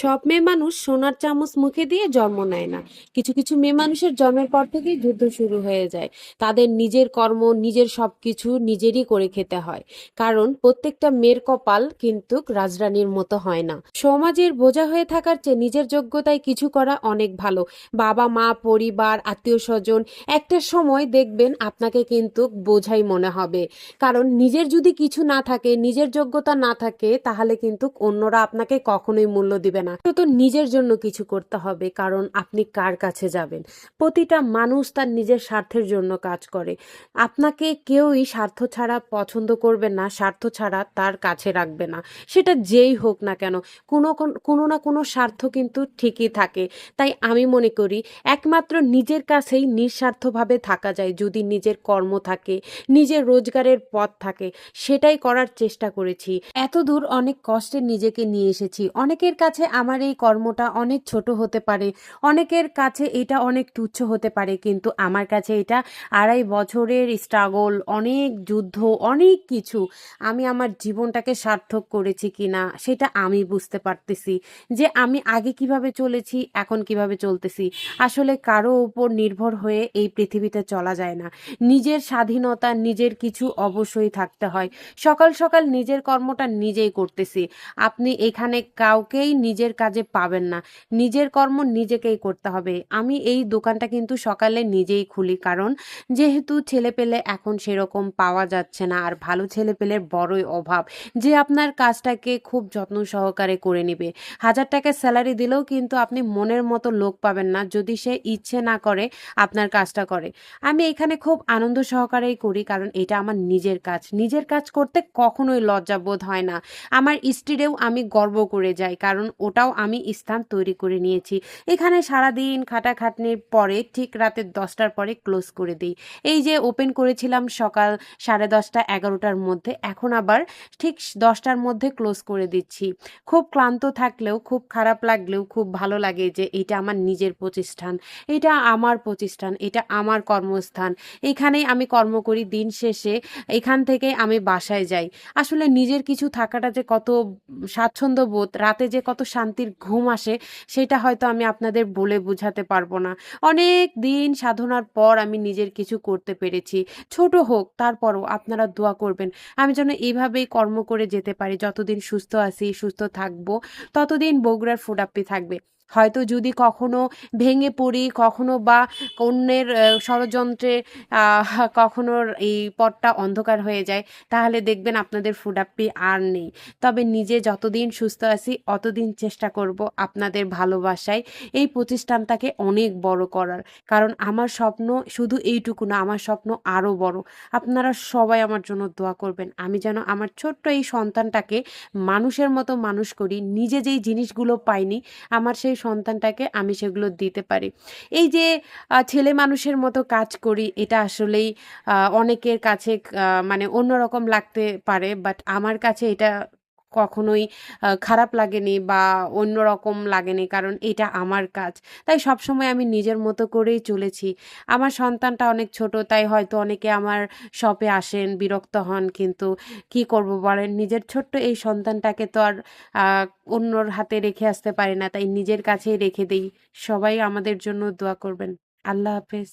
সব মেয়ে মানুষ সোনার চামচ মুখে দিয়ে জন্ম নেয় না। কিছু কিছু মেয়ে মানুষের জন্মের পর থেকেই যুদ্ধ শুরু হয়ে যায়। তাদের নিজের কর্ম, নিজের সব কিছু নিজেরই করে খেতে হয়। কারণ প্রত্যেকটা মেয়ের কপাল কিন্তু রাজরানীর মতো হয় না। সমাজের বোঝা হয়ে থাকার চেয়ে নিজের যোগ্যতায় কিছু করা অনেক ভালো। বাবা, মা, পরিবার, আত্মীয় স্বজন, একটা সময় দেখবেন আপনাকে কিন্তু বোঝাই মনে হবে। কারণ নিজের যদি কিছু না থাকে, নিজের যোগ্যতা না থাকে, তাহলে কিন্তু অন্যরা আপনাকে কখনোই মূল্য দিবে না। তো তো নিজের জন্য কিছু করতে হবে, কারণ আপনি কার কাছে যাবেন? প্রতিটা মানুষ তার নিজের স্বার্থের জন্য কাজ করে। আপনাকে কেউই স্বার্থ ছাড়া পছন্দ করবে না, স্বার্থ ছাড়া তার কাছে রাখবে না। সেটা যেই হোক না কেন, কোনো কোনো না কোনো স্বার্থ কিন্তু ঠিকই থাকে। তাই আমি মনে করি, একমাত্র নিজের কাছেই নিঃস্বার্থভাবে থাকা যায়, যদি নিজের কর্ম থাকে, নিজের রোজগারের পথ থাকে। সেটাই করার চেষ্টা করেছি। এত দূর অনেক কষ্টে নিজেকে নিয়ে এসেছি। অনেকের কাছে আমার এই কর্মটা অনেক ছোট হতে পারে। অনেকের কাছে এটা অনেক তুচ্ছ হতে পারে, কিন্তু আমার কাছে এটা আড়াই বছরের স্ট্রাগল অনেক যুদ্ধ, অনেক কিছু। আমি আমার জীবনটাকে সার্থক করেছি কি না সেটা আমি বুঝতে পারতেছি যে আমি আগে কীভাবে চলেছি, এখন কীভাবে চলতেছি। আসলে কারও উপর নির্ভর হয়ে এই পৃথিবীতে চলা যায় না। নিজের স্বাধীনতা, নিজের কিছু অবশ্যই থাকতে হয়। সকাল সকাল নিজের কর্মটা নিজেই করতেছি। আপনি এখানে কাউকেই নিজের কাজে পাবেন না। নিজের কর্ম নিজেকেই করতে হবে। আমি এই দোকানটা কিন্তু সকালে নিজেই খুলি। কারণ যেহেতু ছেলে পেলে এখন সেরকম পাওয়া যাচ্ছে না আর ভালো ছেলে পেলের বড়ই অভাব। যে আপনার কাজটাকে খুব যত্ন সহকারে করে নেবে। হাজার টাকা স্যালারি দিলেও কিন্তু আপনি মনের মতো লোক পাবেন না যদি সে ইচ্ছে না করে আপনার কাজটা করে। আমি এখানে খুব আনন্দ সহকারেই করি কারণ এটা আমার নিজের কাজ। নিজের কাজ করতে কখনোই লজ্জাবোধ হয় না। আমার স্ত্রীরেও আমি গর্ব করে যাই কারণ ওটাও আমি স্থান তৈরি করে নিয়েছি। এখানে সারাদিন খাটাখাটনির পরে ঠিক রাতের দশটার পরে ক্লোজ করে দিই। এই যে ওপেন করেছিলাম সকাল সাড়ে দশটা এগারোটার মধ্যে, এখন আবার ঠিক দশটার মধ্যে ক্লোজ করে দিচ্ছি। খুব ক্লান্ত থাকলেও, খুব খারাপ লাগলেও, খুব ভালো লাগে যে এটা আমার নিজের প্রতিষ্ঠান, এটা আমার প্রতিষ্ঠান, এটা আমার কর্মস্থান। এখানেই আমি কর্ম করি দিন শেষে, এখান থেকে আমি বাসায় যাই। আসলে নিজের কিছু থাকাটা যে কত স্বাচ্ছন্দ্য বোধ রাতে যে কত শান্তির ঘুম আসে, সেটা হয়তো আমি আপনাদের বলে বুঝাতে পারব না। অনেক দিন সাধনার পর আমি নিজের কিছু করতে পেরেছি। ছোট হোক, তারপরও আপনারা দোয়া করবেন। আমি যেন এইভাবেই কর্ম করে যেতে পারি। যতদিন সুস্থ আছি, সুস্থ থাকব, ততদিন বগুড়ার ফুডাপ্পি থাকবে। হয়তো যদি কখনো ভেঙে পড়ি, কখনো বা অন্যের ষড়যন্ত্রে কখনো এই পথটা অন্ধকার হয়ে যায়, তাহলে দেখবেন আপনাদের ফুডাপ্পি আর নেই। তবে নিজে যতদিন সুস্থ আছি, অতদিন চেষ্টা করব আপনাদের ভালোবাসায় এই প্রতিষ্ঠানটাকে অনেক বড় করার। কারণ আমার স্বপ্ন শুধু এইটুকু না, আমার স্বপ্ন আরও বড়। আপনারা সবাই আমার জন্য দোয়া করবেন। আমি যেন আমার ছোট্ট এই সন্তানটাকে মানুষের মতো মানুষ করি, নিজে যেই জিনিসগুলো পাইনি, আমার সেই সন্তানটাকে আমি সেগুলো দিতে পারি। এই যে ছেলে মানুষের মতো কাজ করি, এটা আসলেই অনেকের কাছে মানে অন্যরকম লাগতে পারে বাট আমার কাছে এটা কখনোই খারাপ লাগেনি বা অন্য রকম লাগেনি কারণ এটা আমার কাজ। তাই সবসময় আমি নিজের মতো করেই চলেছি। আমার সন্তানটা অনেক ছোট, তাই হয়তো অনেকে আমার শপে আসেন, বিরক্ত হন, কিন্তু কি করব বলেন? নিজের ছোট্ট এই সন্তানটাকে তো আর অন্যর হাতে রেখে আসতে পারি না। তাই নিজের কাছেই রেখে দেই। সবাই আমাদের জন্য দোয়া করবেন। আল্লাহ হাফেজ।